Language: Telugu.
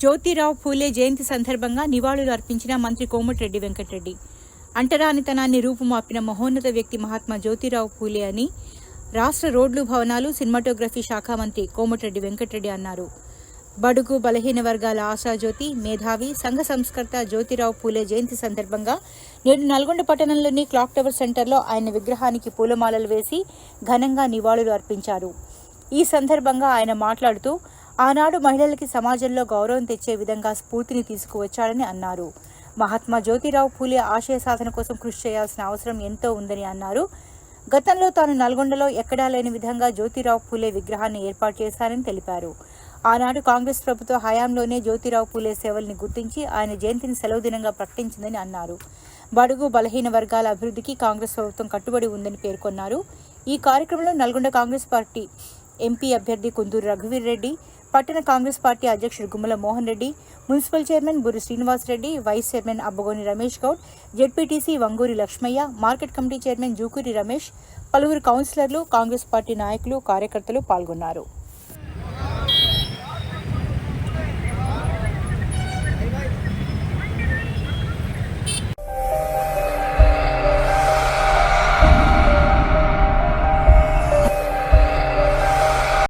జ్యోతిరావు ఫూలే జయంతి సందర్భంగా నివాళులు అర్పించిన మంత్రి కోమటిరెడ్డి వెంకటరెడ్డి. అంటరానితనాన్ని రూపుమాపిన మహోన్నత వ్యక్తి మహాత్మా జ్యోతిరావు ఫూలే అని రాష్ట్ర రోడ్లు భవనాలు సినిమాటోగ్రఫీ శాఖ మంత్రి కోమటిరెడ్డి వెంకటరెడ్డి అన్నారు. బడుగు బలహీన వర్గాల ఆశాజ్యోతి మేధావి సంఘ సంస్కర్త జ్యోతిరావు పూలే జయంతి సందర్భంగా నేడు నల్గొండ పట్టణంలోని క్లాక్ టవర్ సెంటర్లో ఆయన విగ్రహానికి పూలమాలలు వేసి ఘనంగా నివాళులు అర్పించారు. ఈ సందర్భంగా ఆయన మాట్లాడుతూ ఆనాడు మహిళలకి సమాజంలో గౌరవం తెచ్చే విధంగా స్ఫూర్తిని తీసుకువచ్చాడని అన్నారు. మహాత్మా జ్యోతిరావు పూలే ఆశయ సాధన కోసం కృషి చేయాల్సిన అవసరం ఎంతో ఉందని అన్నారు. గతంలో తాను నల్గొండలో ఎక్కడా లేని విధంగా జ్యోతిరావు పూలే విగ్రహాన్ని ఏర్పాటు చేశారని తెలిపారు. ఆనాడు కాంగ్రెస్ ప్రభుత్వ హయాంలోనే జ్యోతిరావు పూలే సేవల్ని గుర్తించి ఆయన జయంతిని సెలవు దినంగా ప్రకటించిందని అన్నారు. బడుగు బలహీన వర్గాల అభివృద్ధికి కాంగ్రెస్ ప్రభుత్వం కట్టుబడి ఉందని పేర్కొన్నారు. ఈ కార్యక్రమంలో నల్గొండ కాంగ్రెస్ పార్టీ ఎంపీ అభ్యర్థి కుందూరు రఘువీర్ రెడ్డి పట్టణ కాంగ్రెస్ పార్టీ అధ్యక్షుడు Gummala Mohan Reddy municipal chairman Buri Srinivas Reddy vice chairman Abbagoni Ramesh Goud ZPTC Vanguri Lakshmaiah market committee chairman Jukuri Ramesh పలువురు కౌన్సిలర్లు కాంగ్రెస్ పార్టీ నాయకులు కార్యకర్తలు పాల్గొన్నారు.